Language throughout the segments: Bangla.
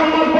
সম্মান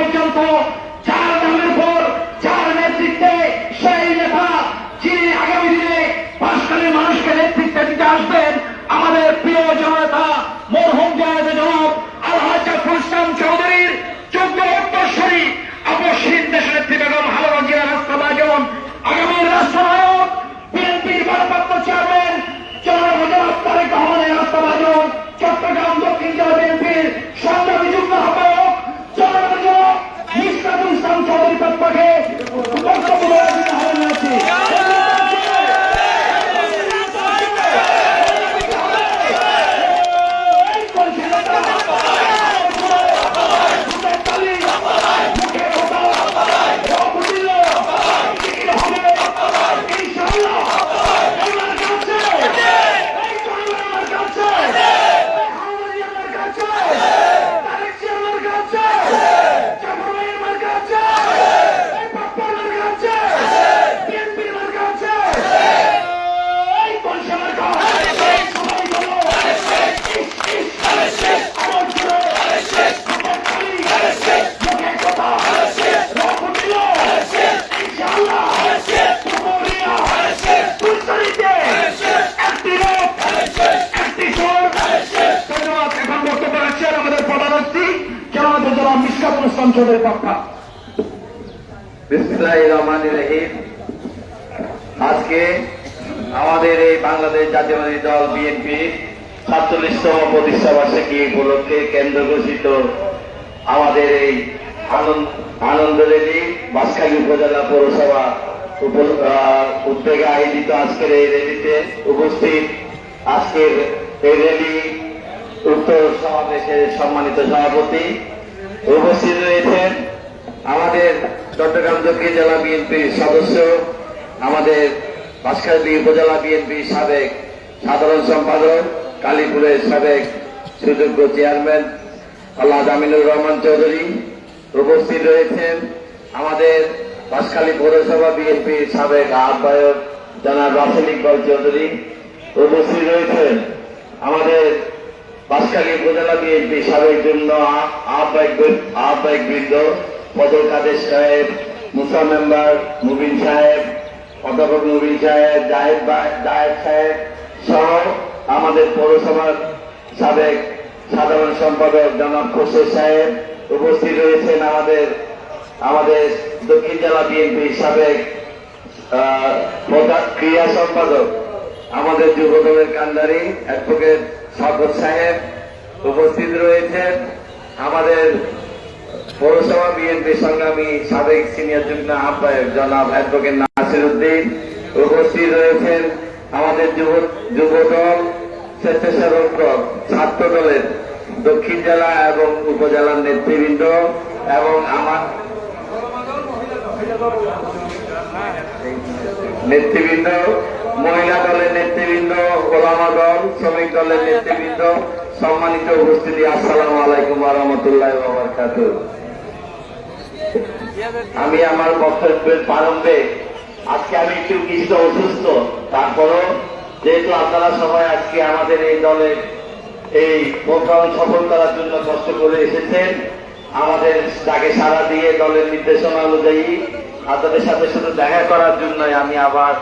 রহমানির রহিম। আজকে আমাদের এই বাংলাদেশ জাতীয়বাদী দল বিএনপি সাতচল্লিশতম প্রতিষ্ঠা বার্ষিকী উপলক্ষে কেন্দ্র ঘোষিত আমাদের এই আনন্দ রেলি বাঁশখালী উপজেলা পৌরসভা উদ্যোগে আয়োজিত আজকের এই রেলিতে উপস্থিত আজকের এই রেলি উত্তর সমাবেশের সম্মানিত সভাপতি উপস্থিত রয়েছেন আমাদের চট্টগ্রাম দক্ষিণ জেলা বিএনপির সদস্য, আমাদের বাঁশখালী উপজেলা বিএনপির সাবেক সাধারণ সম্পাদক, কালীপুরের সাবেক সুযোগ্য চেয়ারম্যান আল্লাহ জামিনুর রহমান চৌধুরী উপস্থিত রয়েছেন, আমাদের বাঁশখালী পৌরসভা বিএনপির সাবেক আহ্বায়ক জনাব রাসেল ইকবাল চৌধুরী উপস্থিত রয়েছেন, আমাদের বাঁশখালী উপজেলা বিএনপি সাবেক জন্য আহ্বায়ক আহ্বায়ক বৃন্দ ফজল কাদের সাহেব, মুসা মেম্বার মুবিন সাহেব, অধ্যাপক মুবিন সাহেব, জাহেদ জাহেদ সাহেব সহ আমাদের পৌরসভার সাবেক সাধারণ সম্পাদক জনাব খোরশেদ সাহেব উপস্থিত রয়েছেন আমাদের আমাদের দক্ষিণ জেলা বিএনপির সাবেক ক্রিয়া সম্পাদক, আমাদের যুবদলের কান্ডারি অ্যাডভোকেট সাগর সাহেব উপস্থিত রয়েছেন। আমাদের পৌরসভা বিএনপি সংগ্রামী সাবেক সিনিয়র যুগ্ম আহ্বায়ক জনাব অ্যাডভোকেট নাসির উদ্দিন উপস্থিত রয়েছেন। আমাদের যুব যুবদল, স্বেচ্ছাসেবক দল ছাত্র দলের দক্ষিণ জেলা এবং উপজেলার নেতৃবৃন্দ এবং আমার নেতৃবৃন্দ মহিলা দলের নেতৃবৃন্দ, ওলামা দল, শ্রমিক দলের নেতৃবৃন্দ, সম্মানিত উপস্থিতি, আসসালামু আলাইকুম রহমতুল্লাহ বাবরকাত আমি আমার বক্তব্যের প্রারম্ভে, আজকে আমি একটু কিছুটা অসুস্থ, তারপরও যেহেতু আপনারা সবাই আজকে আমাদের এই দলের এই প্রোগ্রাম সফল করার জন্য কষ্ট করে এসেছেন, আমাদের তাকে সাড়া দিয়ে দলের নির্দেশনা অনুযায়ী আপনাদের সাথে সাথে দেখা করার জন্যই আমি আবার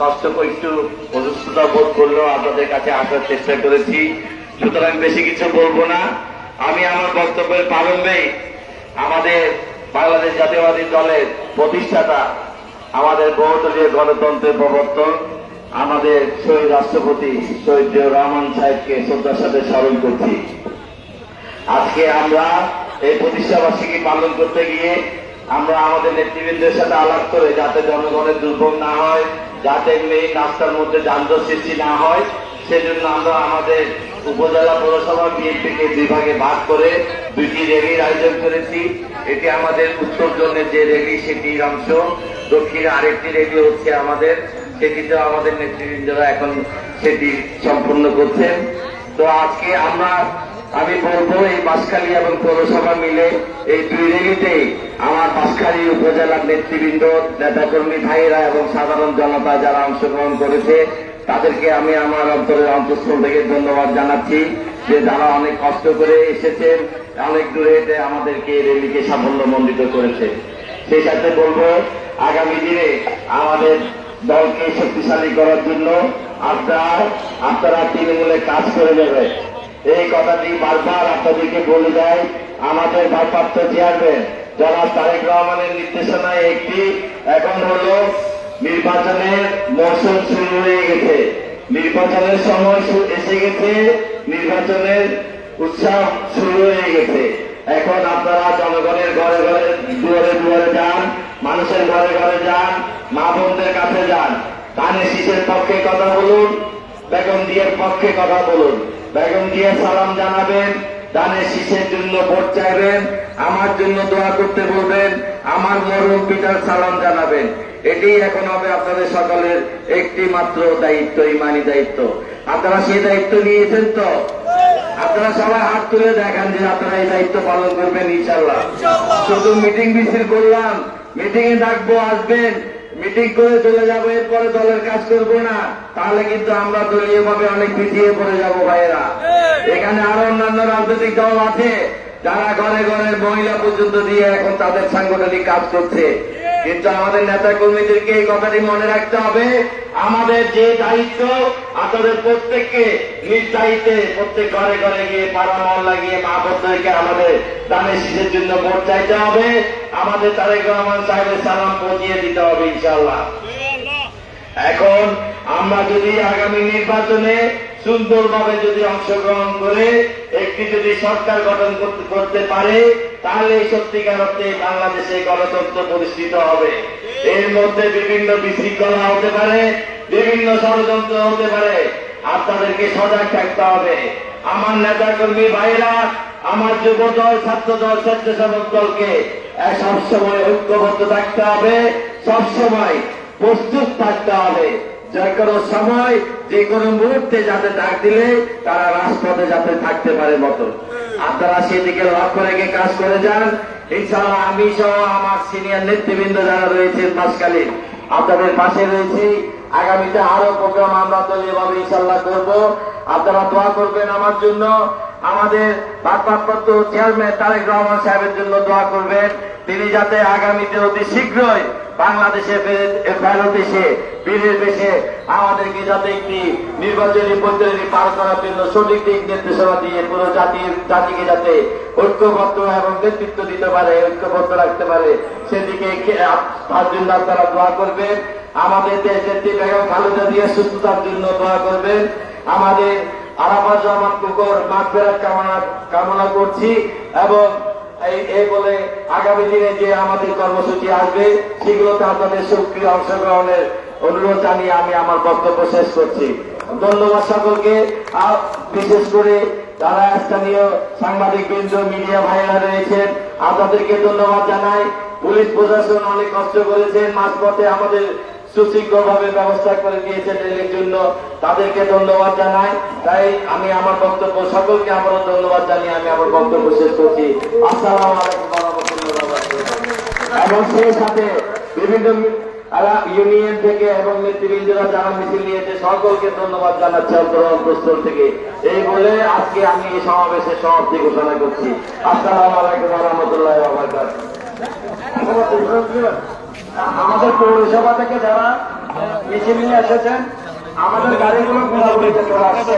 কষ্ট একটু অসুস্থতা বোধ করলেও আপনাদের কাছে আসার চেষ্টা করেছি। সুতরাং বেশি কিছু বলব না। আমি আমার বক্তব্যের প্রারম্ভেই আমাদের বাংলাদেশ জাতীয়বাদী দলের প্রতিষ্ঠাতা, আমাদের বহুদলীয় গণতন্ত্রের প্রবর্তন আমাদের শহীদ রাষ্ট্রপতি শহীদ রহমান সাহেবকে শ্রদ্ধার সাথে স্মরণ করছি। আজকে আমরা এই প্রতিষ্ঠা বার্ষিকী পালন করতে গিয়ে আমরা আমাদের নেতৃবৃন্দের সাথে আলাপ করে যাতে জনগণের দুর্ভোগ না হয় যাতে এই রাস্তার মধ্যে যানজট সৃষ্টি না হয়, সেজন্য আমরা আমাদের উপজেলা পৌরসভা বিএনপিকে দুই ভাগে করে দুইটি র্যালির আয়োজন করেছি। এটি আমাদের উত্তর জোনের যে র্যালি, সেটির অংশ। দক্ষিণে আরেকটি র্যালি হচ্ছে আমাদের। সেটিতেও আমাদের নেতৃবৃন্দরা এখন সেটি সম্পূর্ণ করছেন। তো আজকে আমরা, আমি বলব এই বাঁশখালী এবং পৌরসভা মিলে এই দুই র্যালিতে আমার বাঁশখালী উপজেলার নেতৃবৃন্দ, নেতাকর্মী ভাইয়েরা এবং সাধারণ জনতা যারা অংশগ্রহণ করেছে, তাদেরকে আমি আমার অন্তরের অন্তঃস্থল থেকে ধন্যবাদ জানাচ্ছি যে যারা অনেক কষ্ট করে এসেছেন, অনেক দূরে হেঁটে আমাদেরকে রেলিকে সাফল্যমণ্ডিত করেছে। সেই সাথে বলব, আগামী দিনে আমাদের দলকে শক্তিশালী করার জন্য আপনারা আপনারা তৃণমূলে কাজ করে যাবে এই কথাটি বারবার আপনাদেরকে বলে দেয়, আমাদের ভারপ্রাপ্ত চেয়ারম্যান জনাব তারেক রহমানের নির্দেশনায় একটি এখন হলো নির্বাচনের মৌসুম শুরু হয়ে গেছে। নির্বাচনের সময় এসে গেছে, নির্বাচনের উৎসাহ শুরু হয়ে গেছে। এখন আপনারা জনগণের ঘরে ঘরে, দুয়ারে দুয়ারে যান, মানুষের ঘরে ঘরে যান, মা বোনদের কাছে যান। কানে শীষের পক্ষে কথা বলুন, বেগম দিয়ার পক্ষে কথা বলুন। বেগম দিয়ে সালাম জানাবেন দানের শীষের জন্য ভোট চাইবেন, আমার জন্য দোয়া করতে বলবেন, আমার মরম পিতার সালাম জানাবেন। এটি এখন হবে আপনাদের সকলের একটি মাত্র দায়িত্ব, ইমানি দায়িত্ব। আপনারা সেই দায়িত্ব নিয়েছেন তো? আপনারা সবাই হাত তুলে দেখান যে আপনারা এই দায়িত্ব পালন করবেন ইনশাল্লাহ শুধু মিটিং মিছিল করলাম মিটিং এ ডাকবো, আসবেন। মিটিং করে চলে যাব, এরপরে দলের কাজ করব না। তাহলে কিন্তু আমরা দলীয় ভাবে অনেক পিছিয়ে পড়ে যাব, ভাইয়েরা। এখানে আরও অন্যান্য রাজনৈতিক দল আছে, যারা ঘরে ঘরে মহিলা পর্যন্ত দিয়ে এখন তাদের সাংগঠনিক কাজ করছে। কিন্তু আমাদের নেতা কর্মীদেরকে এই কথাটি মনে রাখতে হবে, আমাদের যে দায়িত্ব আপনাদের প্রত্যেককে নিজ দায়িত্বে প্রত্যেক ঘরে ঘরে গিয়ে পাড়া মহল্লা গিয়ে মা বোনদেরকে আমাদের দানের শীষের জন্য ভোট চাইতে হবে, আমাদের তারেক রহমান সাহেবের সালাম পৌঁছিয়ে দিতে হবে ইনশাল্লাহ এখন আমরা যদি আগামী নির্বাচনে সুন্দরভাবে যদি অংশগ্রহণ করে, একটি যদি সরকার গঠন করতে- পারে, তাহলে সত্যিকার অর্থে বাংলাদেশে গণতন্ত্র প্রতিষ্ঠিত হবে। এর মধ্যে বিভিন্ন বিশৃঙ্খলা হতে পারে, বিভিন্ন ষড়যন্ত্র হতে পারে। আপনাদেরকে সজাগ থাকতে হবে। আমার নেতা কর্মী ভাইরা আমার যুব দল ছাত্র দল স্বেচ্ছাসেবক দলকে সবসময় ঐক্যবদ্ধ থাকতে হবে, সবসময় প্রস্তুত থাকতে হবে। যে কোনো সময় যে কোনো মুহূর্তে যাতে ডাক দিলে তারা রাজপথে যাতে থাকতে পারে মতো। আপনারা সেদিকে লক্ষ্য রেখে কাজ করে যান। ইনশাআল্লাহ আমি সহ আমার সিনিয়র নেতৃবৃন্দ যারা রয়েছেন মাসকালীন, আপনাদের পাশে রয়েছি। আগামীতে আরও প্রোগ্রাম আমরা দলীয়ভাবে ইনশাল্লাহ করব, আপনারা দোয়া করবেন আমার জন্য। আমাদের ভারপ্রাপ্ত চেয়ারম্যান তারেক রহমান সাহেবের জন্য দোয়া করবেন। তিনি যাতে আগামীতে অতি শীঘ্রই বাংলাদেশে ফেরত- এসে বীরের বেশে আমাদেরকে যাতে একটি নির্বাচনী পদ্ধতি পার করার জন্য সঠিক দিক নির্দেশনা দিয়ে পুরো জাতির, জাতিকে যাতে ঐক্যবদ্ধ এবং নেতৃত্ব দিতে পারে, ঐক্যবদ্ধ রাখতে পারে, সেদিকে তার আপনারা দোয়া করবেন। আমাদের দেশের বেগম খালেদা দিয়ে সুস্থতার জন্য দোয়া করবেন। আমাদের আরাফাত রহমান কুকুর মাঠফেরাত কামনা কামনা করছি এবং এই বলে আগামী দিনে যে আমাদের কর্মসূচি আসবে, সেগুলোতে আপনাদের সক্রিয় অংশগ্রহণের অনুরোধ জানিয়ে আমি আমার বক্তব্য শেষ করছি। ধন্যবাদ সকলকে। বিশেষ করে যারা স্থানীয় সাংবাদিক বৃন্দ মিডিয়া ভাইরা রয়েছেন, আপনাদেরকে ধন্যবাদ জানাই। পুলিশ প্রশাসন অনেক কষ্ট করেছেন মাঝপথে আমাদের সুশৃঙ্খল ভাবে ব্যবস্থা করে দিয়েছেন রেলের জন্য। তাদেরকে ধন্যবাদ জানাই। তাই আমি আমার বক্তব্য, সকলকে আবারও ধন্যবাদ জানিয়ে আমি আমার বক্তব্য শেষ করছি। আসসালামু। এবং সেই সাথে বিভিন্ন ইউনিয়ন থেকে এবং নেতৃবৃন্দরা যারা মিছিল নিয়েছে, সকলকে ধন্যবাদ জানাচ্ছি অন্তরঅন্তস্থল থেকে। এই বলে আজকে আমি এই সমাবেশের সমাপ্তি ঘোষণা করছি। আসসালামু আলাইকুম রাহমাতুল্লাহি। আমাদের পৌরসভা থেকে যারা মিছিল নিয়ে এসেছেন আমাদের গাড়িগুলো ঘোরাঘুরিতে চলে আসছে।